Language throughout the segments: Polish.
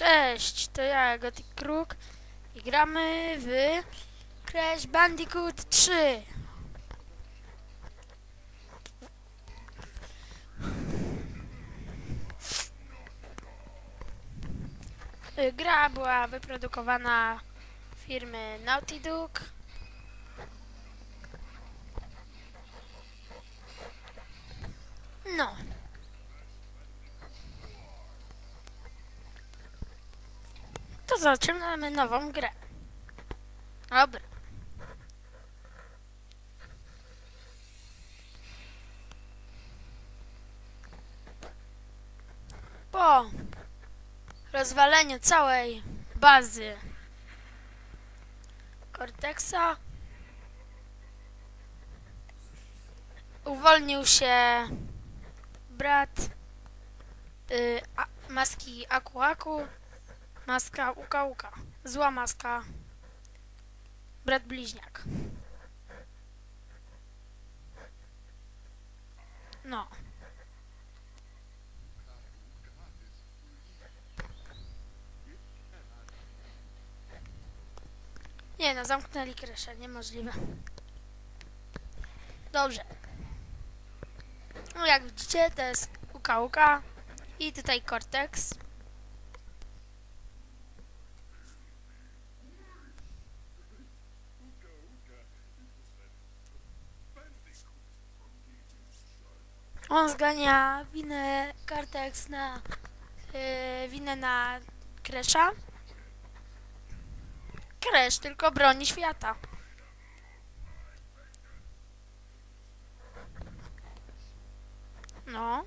Cześć, to ja, Gothic Kruk i gramy w Crash Bandicoot 3. Y, Gra była wyprodukowana firmy Naughty Dog. No. To zaczynamy nową grę. Dobra. Po rozwaleniu całej bazy Cortexa uwolnił się brat y, a, maski Aku Aku Maska Uka Uka. Zła maska. Brat bliźniak. No. Nie no, zamknęli kreszę, niemożliwe. Dobrze. No jak widzicie, to jest Uka i tutaj Cortex. On zgania winę Cortex na yy, winę na Kresza. Kresz tylko broni świata. No.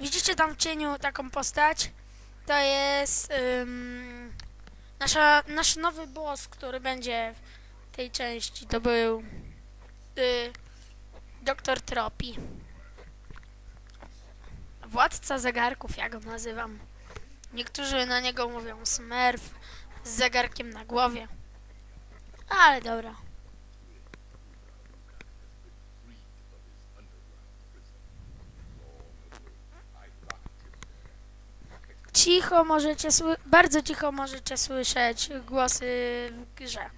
Widzicie tam w cieniu taką postać? To jest ym, nasza, nasz nowy boss, który będzie w tej części. To był y, doktor Tropi. Władca zegarków, ja go nazywam. Niektórzy na niego mówią Smurf z zegarkiem na głowie. Ale dobra. Cicho możecie bardzo cicho możecie słyszeć głosy w grze.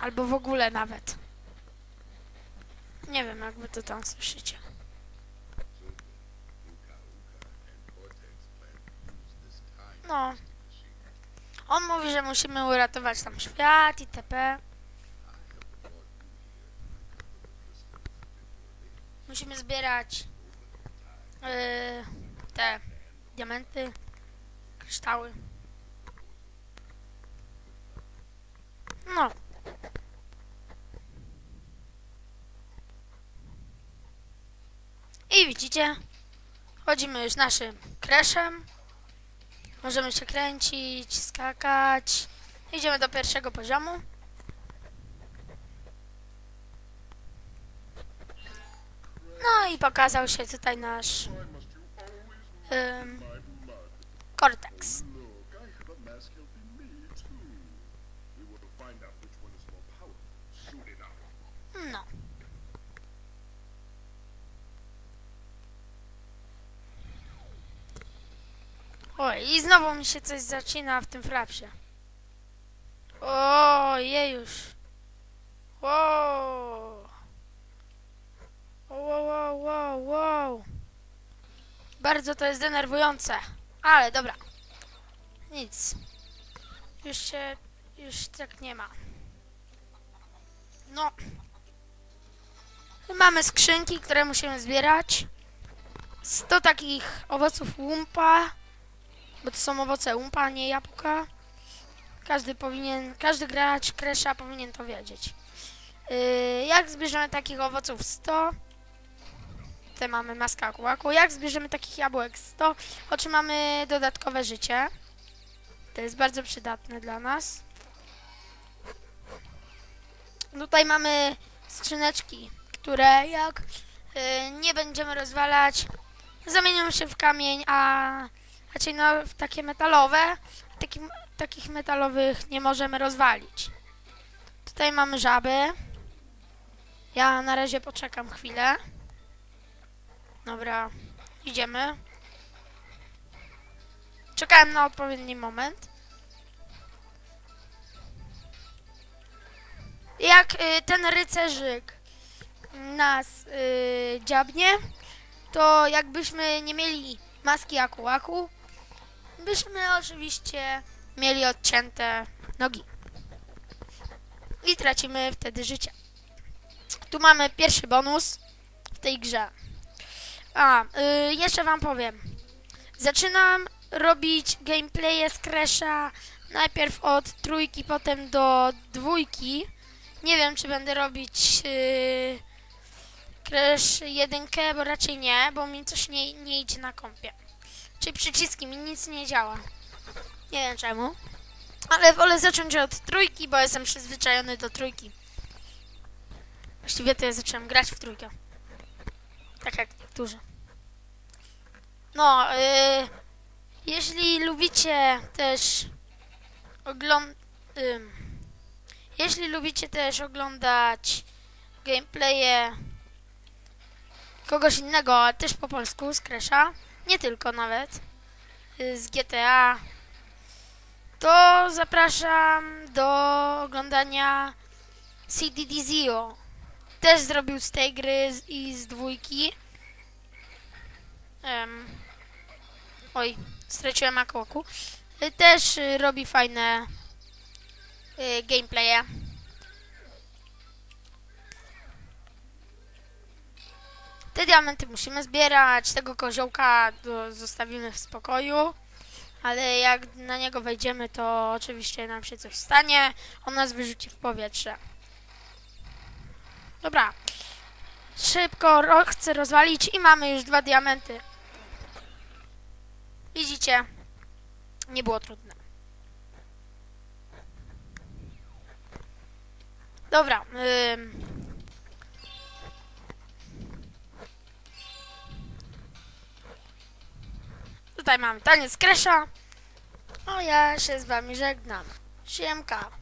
Albo w ogóle nawet. Nie wiem, jak wy to tam słyszycie. No. On mówi, że musimy uratować tam świat itp. Musimy zbierać yy, te diamenty, kryształy. No. I widzicie, chodzimy już naszym kreszem. Możemy się kręcić, skakać. Idziemy do pierwszego poziomu. No i pokazał się tutaj nasz ym, Cortex. No. Oj, i znowu mi się coś zacina w tym frapsie. O, je już. Wow. Wow, wow, wow, wow. Bardzo to jest denerwujące. Ale dobra. Nic. Już się, już tak nie ma. No. Mamy skrzynki, które musimy zbierać. 100 takich owoców łumpa, bo to są owoce łumpa, nie jabłka. Każdy powinien, każdy gracz Kresza powinien to wiedzieć. Yy, jak zbierzemy takich owoców 100? Tutaj mamy maska kłaku. Jak zbierzemy takich jabłek 100? Otrzymamy dodatkowe życie. To jest bardzo przydatne dla nas. Tutaj mamy skrzyneczki, które jak y, nie będziemy rozwalać, zamienią się w kamień, a raczej no, w takie metalowe. Takim, takich metalowych nie możemy rozwalić. Tutaj mamy żaby. Ja na razie poczekam chwilę. Dobra, idziemy. Czekałem na odpowiedni moment. Jak y, ten rycerzyk nas y, dziabnie, to jakbyśmy nie mieli maski akuaku, byśmy oczywiście mieli odcięte nogi. I tracimy wtedy życie. Tu mamy pierwszy bonus w tej grze. A, y, jeszcze wam powiem. Zaczynam robić gameplaye z Crash'a najpierw od trójki, potem do dwójki. Nie wiem, czy będę robić yy, Crash jedynkę, bo raczej nie, bo mi coś nie, nie idzie na kompie. Czyli przyciski mi nic nie działa. Nie wiem czemu. Ale wolę zacząć od trójki, bo jestem przyzwyczajony do trójki. Właściwie to ja zacząłem grać w trójkę. Tak jak niektórzy. No, yy, jeśli lubicie też oglądać... jeśli lubicie też oglądać gameplaye kogoś innego, ale też po polsku, z Crash'a, nie tylko nawet, y, z GTA, to zapraszam do oglądania CDDZO. Też zrobił z tej gry z- i z dwójki. Em, oj, straciłem akoku. Y, Też y, robi fajne y, gameplaye. Te diamenty musimy zbierać, tego koziołka zostawimy w spokoju. Ale jak na niego wejdziemy, to oczywiście nam się coś stanie. On nas wyrzuci w powietrze. Dobra. Szybko ro chcę rozwalić i mamy już dwa diamenty. Widzicie? Nie było trudne. Dobra. Tutaj mamy taniec Kresza. O ja się z wami żegnam. Siemka.